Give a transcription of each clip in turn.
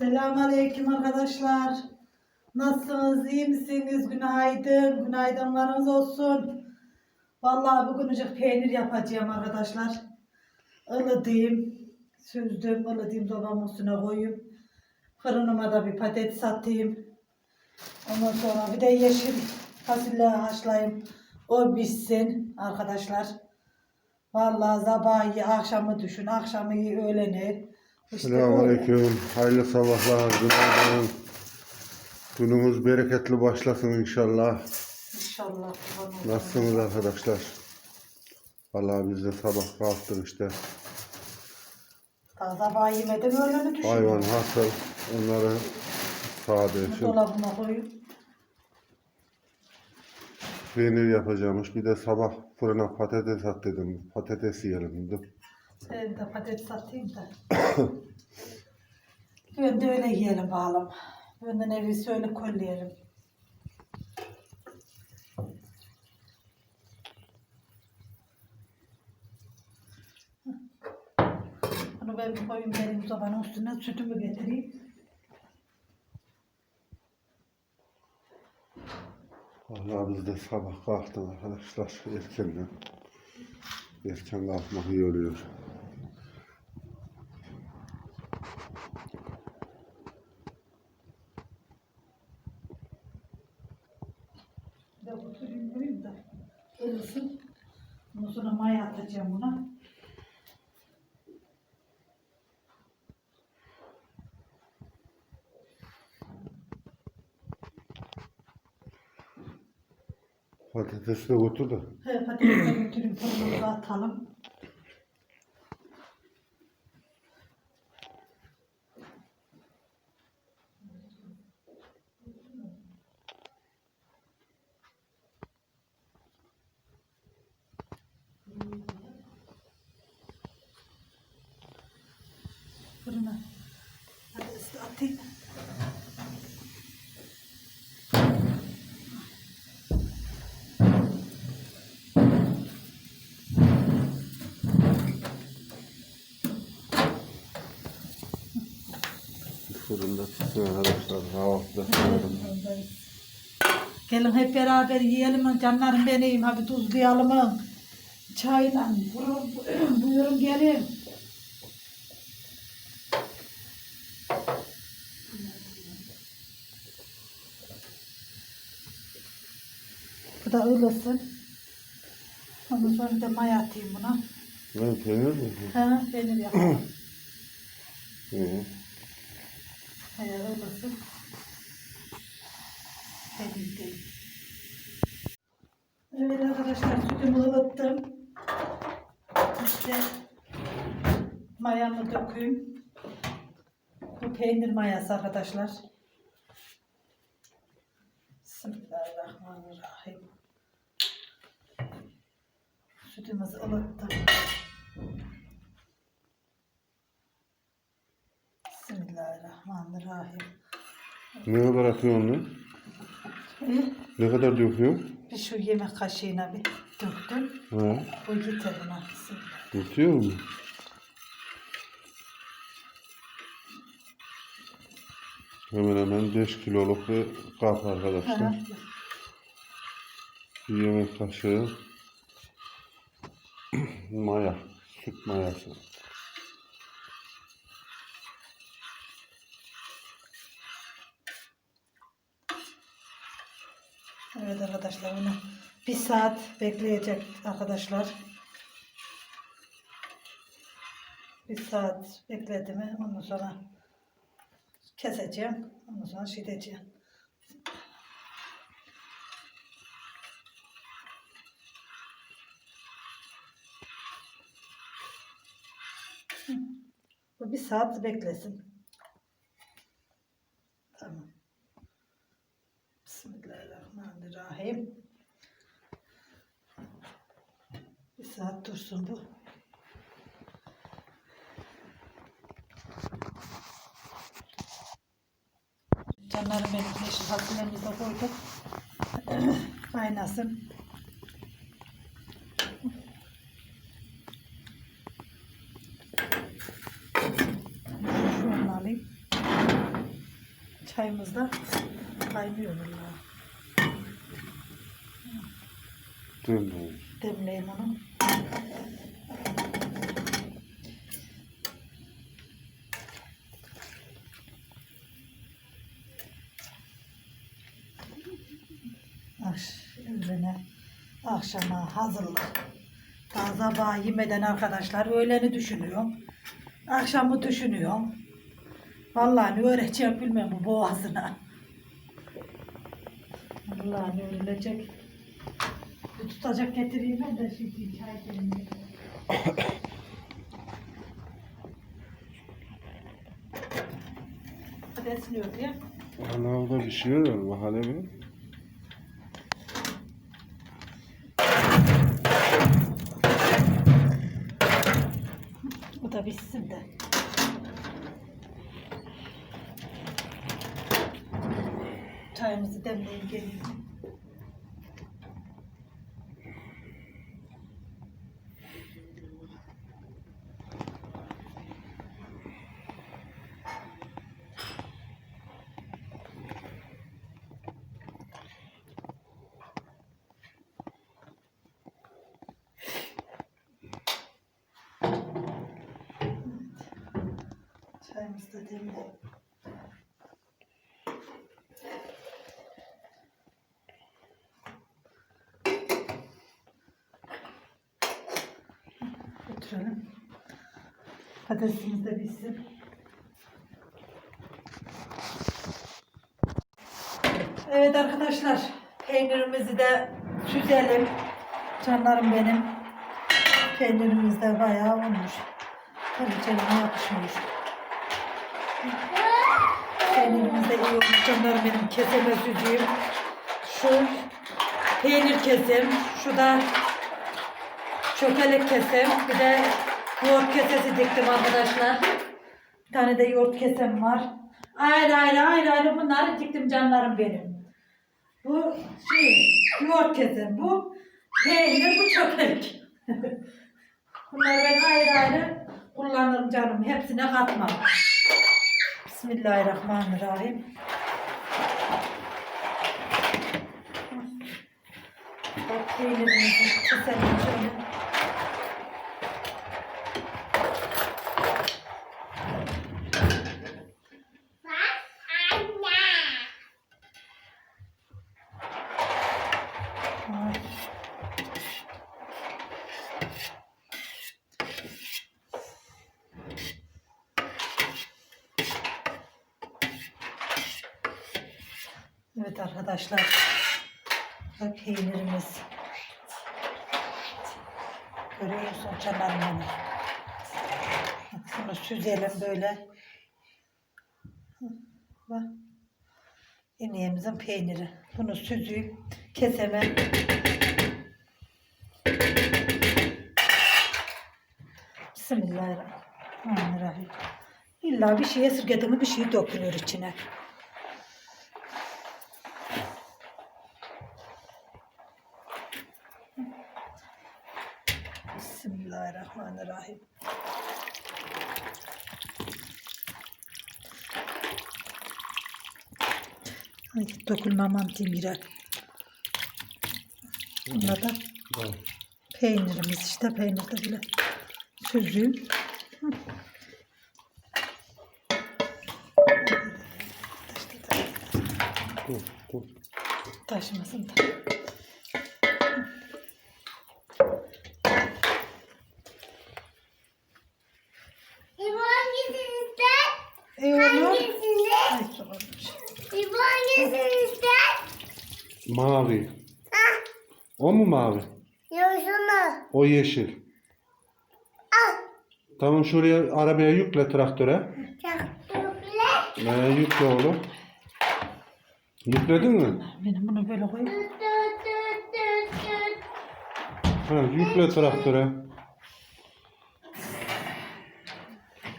Selamünaleyküm arkadaşlar. Nasılsınız? iyi misiniz? Günaydın. Günaydınlarınız olsun. Vallahi bugün ıcık peynir yapacağım arkadaşlar. Ilıdayım. Süzdüm. Ilıdayım sobamın üstüne koyayım. Fırınıma da bir patates atayım. Ondan sonra bir de yeşil fasulye haşlayayım. O pişsin arkadaşlar. Vallahi sabahı akşamı düşün. Akşamı öğleni. İşte. Selamünaleyküm. Hayırlı sabahlar. Günaydın. Günümüz bereketli başlasın inşallah. İnşallah. Nasılsınız arkadaşlar? Vallahi biz de sabah kalktık işte. Daha sabah yemedim öğleni düşün. Hayvan hasıl. Onları sade. Şu Dolabıma koyup. peynir yapacağımış. Bir de sabah fırına patates at dedim. Patates yiyelim dedim. Ben de patates satayım da. ben de öyle yiyelim bakalım. Önden evi öyle kolleyelim. Bunu ben bir koyayım benim sobanın üstüne sütümü getireyim. Vallahi biz de sabah kalktık arkadaşlar. Erkenden. Erken kalkmak iyi oluyor. Bir de oturayım koyayım da ılısın. Ondan sonra maya atacağım buna. Patatesi de götür de. He, patatesi götüreyim fırınımıza atalım. Fırına. Patatesi atayım. Fırında pişsin arkadaşlar. Kahvaltıda sanırım. Gelin hep beraber yiyelim canlarım benim. Hadi tuzlayalım. Çayla. Buyurun, buyurun gelin. Bu da ılırsın. Ondan sonra da maya atayım buna. Ben peynir mi? Ha, peynir yapalım. Hı Peynir değil. Evet arkadaşlar sütümü ılıttım. İşte mayamı dökeyim. Bu peynir mayası arkadaşlar. Bismillahirrahmanirrahim. Sütümüzü ılıttım. Bismillahirrahmanirrahim. Ne kadar atıyorsun onu? İyi. Ne kadar döküyorsun? Bir şu yemek kaşığına bir döktüm. Ha, Bu yeter buna. Döküyor mu? Hemen hemen 5 kiloluk bir kap Hı arkadaşlar. hı. Bir yemek kaşığı maya, süt mayası. Evet arkadaşlar bunu bir saat bekleyecek arkadaşlar. Bir saat bekledi mi ondan sonra keseceğim. Ondan sonra edeceğim. Hı. Bu bir saat beklesin. Tamam. Bismillahirrahmanirrahim. Bir saat dursun bu. Canlarım benim yeşil fasulyemizi de koyduk. Kaynasın. Şunu alayım. Çayımız da kaynıyor vallahi. Dönmeyin. Demleyeyim onu. Üzerine akşama hazırlık. Daha sabah yemeden arkadaşlar öğleni düşünüyorum. Akşamı düşünüyorum. Vallahi ne öğreteceğim bilmem bu boğazına. Vallahi ne öğrenecek. Tutacak getireyim ben de şimdi çay demleyeyim. Hadi esniyor diye. Ana orada bir şey var mahalle mi? Bu da bitsin de. Çayımızı demleyin gelin. Demleyin. Götürelim. Patatesimiz de bitsin. Evet arkadaşlar, peynirimizi de süzelim. Canlarım benim. Peynirimiz de bayağı olmuş. Tabii canıma yapışmış. Peynirimiz de iyi olmuş. Canlarım benim keseme süzeyim. Şu peynir kesim, şu da çökelek kesim, bir de yoğurt kesesi diktim arkadaşlar. Bir tane de yoğurt kesem var. Ayrı ayrı ayrı ayrı bunları diktim canlarım benim. Bu şey yoğurt kesem, bu peynir, bu çökelek. Bunları ben ayrı ayrı kullanırım canım. Hepsine katmam. Bismillahirrahmanirrahim. Bak peynirimizi keselim şöyle. Ay. Arkadaşlar. Bak peynirimiz. Görüyor musun? Bak Şunu süzelim böyle. Bak. Peyniri. Bunu süzüp keseme. Bismillahirrahmanirrahim. İlla bir şey esirgediğimi bir şey dökülüyor içine. Bismillahirrahmanirrahim. Diyeyim girer. Bunda da peynirimiz işte peynir de bile süzüğüm. Taşmasın da. İbo hangisini ister? İyi olur. Hangisini? Ay, olmuş. İbo hangisini ister? Mavi. Ah, O mu mavi? yoşunu. O yeşil. Ah, Tamam şuraya arabaya yükle traktöre. çaktırıkla. Ee, yükle oğlum. Yükledin mi? Benim bunu böyle koyayım. Tut tut tut tut tut. Ha, yükle traktöre.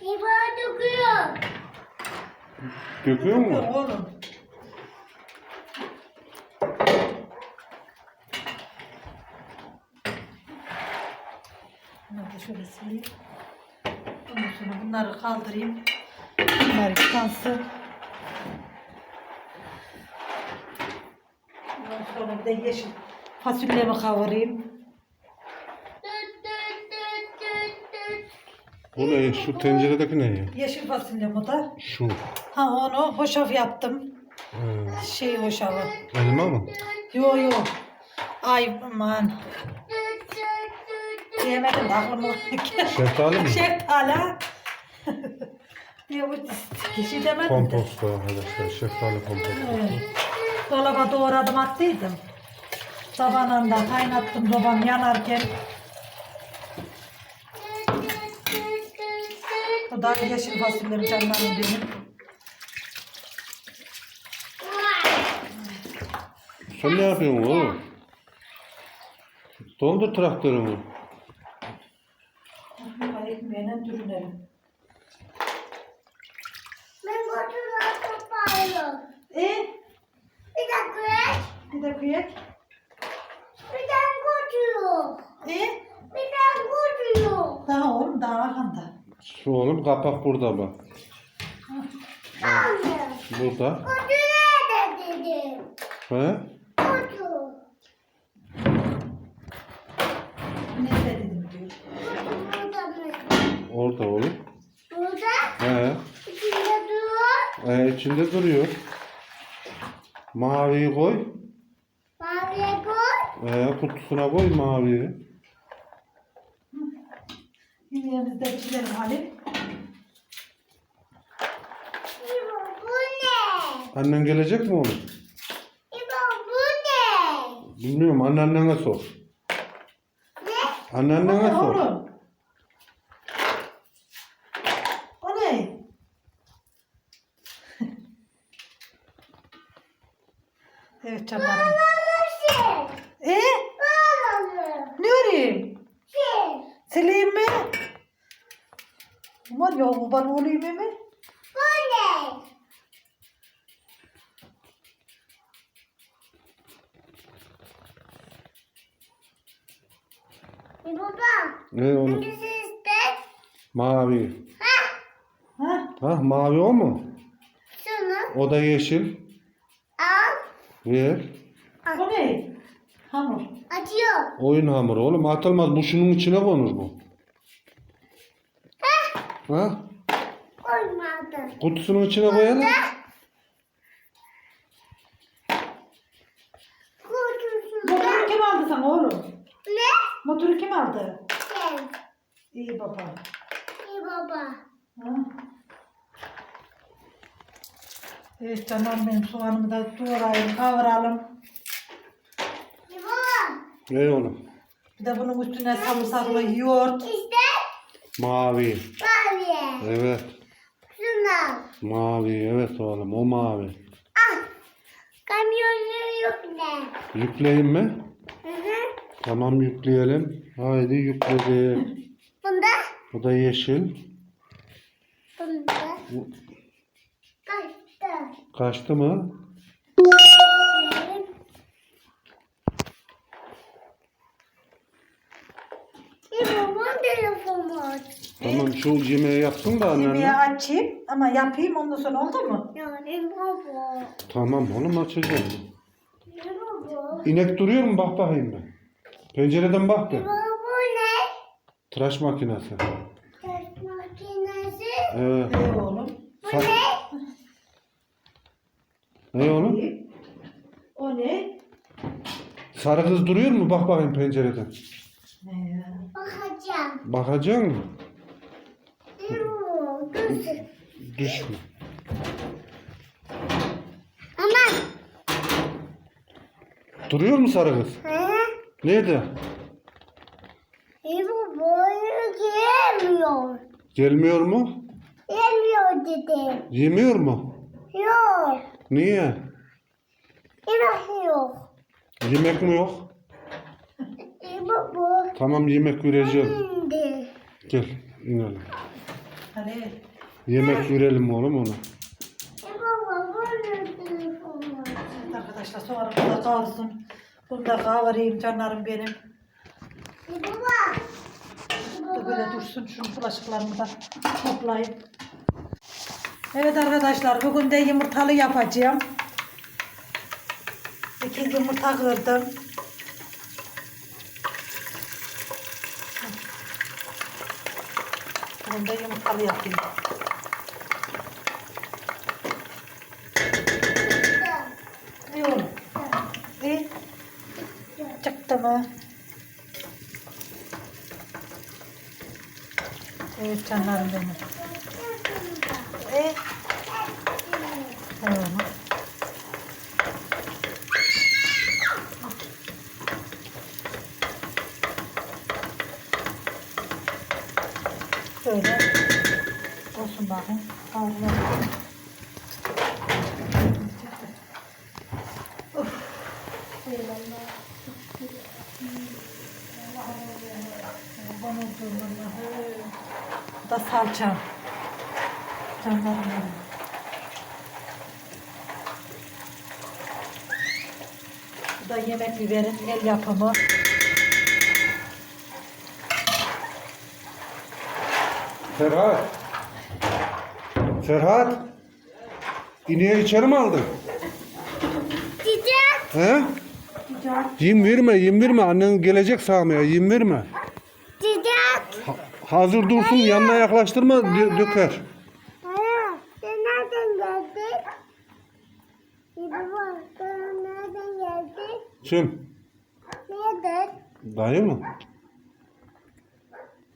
İbo dokuyor. Döküyor mu? Oğlum. salayım. Ondan sonra bunları kaldırayım. Bunlar yıkansın. Ondan sonra bir yeşil fasulyemi kavurayım. Bu ne? Şu tenceredeki ne? Yeşil fasulye bu da. Şu. Ha onu hoşaf yaptım. Ee, Şey hoşafı. elma mı? Yo yo. Ay aman. De aklıma. Şeftali mi? Şeftali. ha. Diye bu kişi demedim de. Komposto arkadaşlar. Şeftali komposto. Evet. Dolaba doğradım attıydım. Sabahında kaynattım babam yanarken. Bu da yeşil fasulyem canlarım benim. Sen ne yapıyorsun oğlum? Doldur traktörümü. Ekmeğine dürünelim. Ben götürüyorum toparlıyorum. E Bir dakika. bir de kıyak. Bir tane götürüyorum. E Bir tane götürüyorum. daha oğlum daha arkanda. Şu oğlum kapak burada bak. Anne. Burada. Götürüyor da dedim. He? He içinde duruyor. Maviyi koy. Maviye koy. He kutusuna koy maviyi. Yemeğimizde pişirelim Halim. İbo bu ne? Annen gelecek mi oğlum? İbo bu ne? Bilmiyorum anneannene sor. Ne? Anneannene sor. oğlum? O ne? Canlarım. Nasıl? E ne öreyim? Şey. Sileyim mi? Var ya bu bana olayım mi? Bu ne? İste? Mavi. Ha? Ha? Ha mavi o mu? Şunu O da yeşil. Ver. O ne? Hamur. Açıyor. Oyun hamuru oğlum atılmaz. Bu şunun içine konur bu. Ha? Olmadı. Kutusunun içine koyalım. Motoru kim aldı sana oğlum? ne? Motoru kim aldı? Sen. İyi baba. İyi baba. Ha? Evet canım benim soğanımı da doğrayalım, kavuralım. Baba. Ne oğlum? Bir de bunun üstüne sarımsaklı yoğurt. İşte Mavi. mavi. Evet. Şunu. Mavi. Evet oğlum o mavi. Ah. Kamyonu yok ne? Yükleyeyim mi? Hı hı. Tamam yükleyelim. Haydi yükledim. Bunda. Bu da yeşil. Bunda. Bu Kaçtı. kaçtı mı? Babam telefonu aç. Tamam şu yemeği yapsın da Yemeği anneanne. açayım ama yapayım ondan sonra oldu mu? Yani baba. Tamam oğlum açacağım. İyi baba. İnek duruyor mu? Bak bakayım ben. Pencereden bak bir. baba bu ne? Tıraş makinesi. Test makinesi. Evet. İyi oğlum. Bu Sa- ne? Ne oğlum? İyi. O ne? Sarı kız duruyor mu? Bak bakayım pencereden. Bakacağım. Bakacak mı? İyi baba. Dur. Düşme. Aman. Duruyor mu sarı kız? Hı? Nerede? İyi baba gelmiyor. Gelmiyor mu? Gelmiyor dedim. Yemiyor mu? Yok. Niye? İlah yok. Yemek mi yok? Baba. Tamam yemek vereceğim. Gel inelim. Hadi. Yemek verelim oğlum ona. Baba böyle telefonu aç. Evet arkadaşlar soğanımız da kavrulsun. Bunu da kavurayım canlarım benim. Baba. Böyle dursun. Şunu bulaşıklarımı da toplayayım. Evet arkadaşlar bugün de yumurtalı yapacağım. İki yumurta kırdım. Bunu da yumurtalı yapayım. İyi oğlum. İyi. Çıktı mı? Evet canlarım benim. İyi. Tamam. Şöyle olsun bakın. Kavrulabilir. Kurban olduğum Allah'ım. Bu da salçam. Canlarım. Bu da yemek biberin el yapımı. Ferhat. Ferhat. İneği içeri mi aldın? He? Yem verme, yem verme. Annen gelecek sağmaya, yem verme. Hazır dursun, yanına yaklaştırma, dö- döker. Hala sen nereden geldin? İyi baba sen nereden geldin? Kim? Nereden? Dayı mı?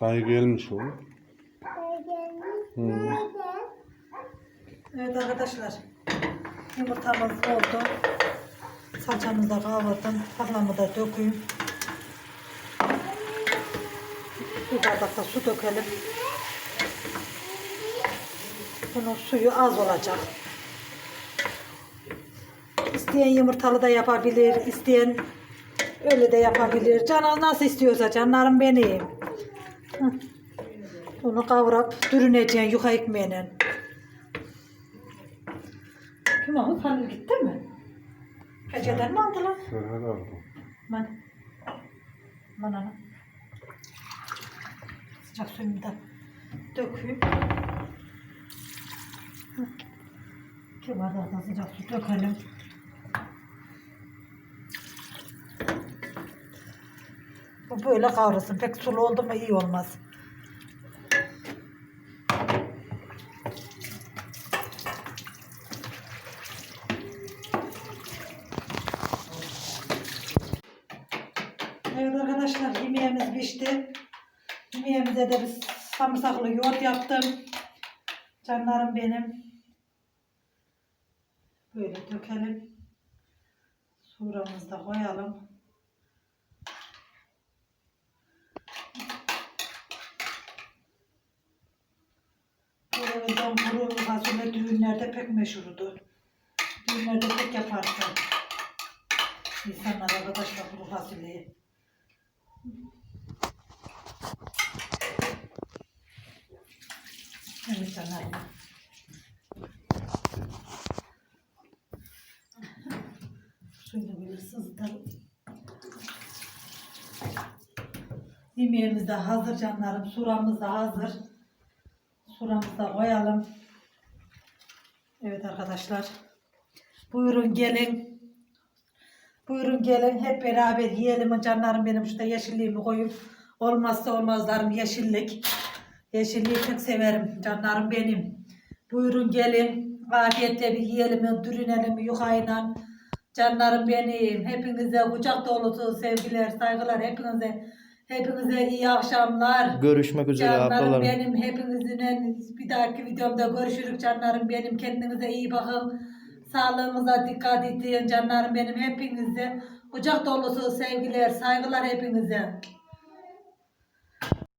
Dayı gelmiş oğlum. Gelmiş. Hı. Nereden? Evet arkadaşlar. Yumurtamız oldu. Salçamızı da kavurdım. Tarlamı da dökeyim. Bir bardak da su dökelim. Bunun suyu az olacak. İsteyen yumurtalı da yapabilir. isteyen öyle de yapabilir. Canı nasıl istiyorsa canlarım benim. Hı. Bunu kavurup dürüneceksin yuka ekmeğine. Kim o? Halil gitti mi? Peçeten mi aldılar? Ferhat aldı. Ben. Ben ana. Sıcak suyumu da döküp. İki bardak da sıcak su dökelim. Bu böyle kavrulsun. Pek sulu oldu mu iyi olmaz. Evet arkadaşlar yemeğimiz pişti. Yemeğimize de bir sarımsaklı yoğurt yaptım. Canlarım benim. Böyle dökelim. Suramızı da koyalım. Buradan kuru fasulye düğünlerde pek meşhurdu. Düğünlerde pek yapardı. İnsanlar arkadaşlar kuru fasulyeyi. Evet canlarım. Şöyle böyle sızdır. Yemeğimiz de hazır canlarım. Suramız da hazır. Suramızı da koyalım. Evet arkadaşlar. Buyurun gelin. Buyurun gelin hep beraber yiyelim canlarım benim şurada yeşilliğimi koyup olmazsa olmazlarım yeşillik. Yeşilliği çok severim canlarım benim. Buyurun gelin afiyetle bir yiyelim, dürünelim yukayla. Canlarım benim. Hepinize kucak dolusu sevgiler, saygılar hepinize. Hepinize iyi akşamlar. Görüşmek üzere Canlarım ablalarım. benim hepinizin bir dahaki videomda görüşürük canlarım benim. Kendinize iyi bakın. Sağlığınıza dikkat edin canlarım benim hepinize. Kucak dolusu sevgiler, saygılar hepinize.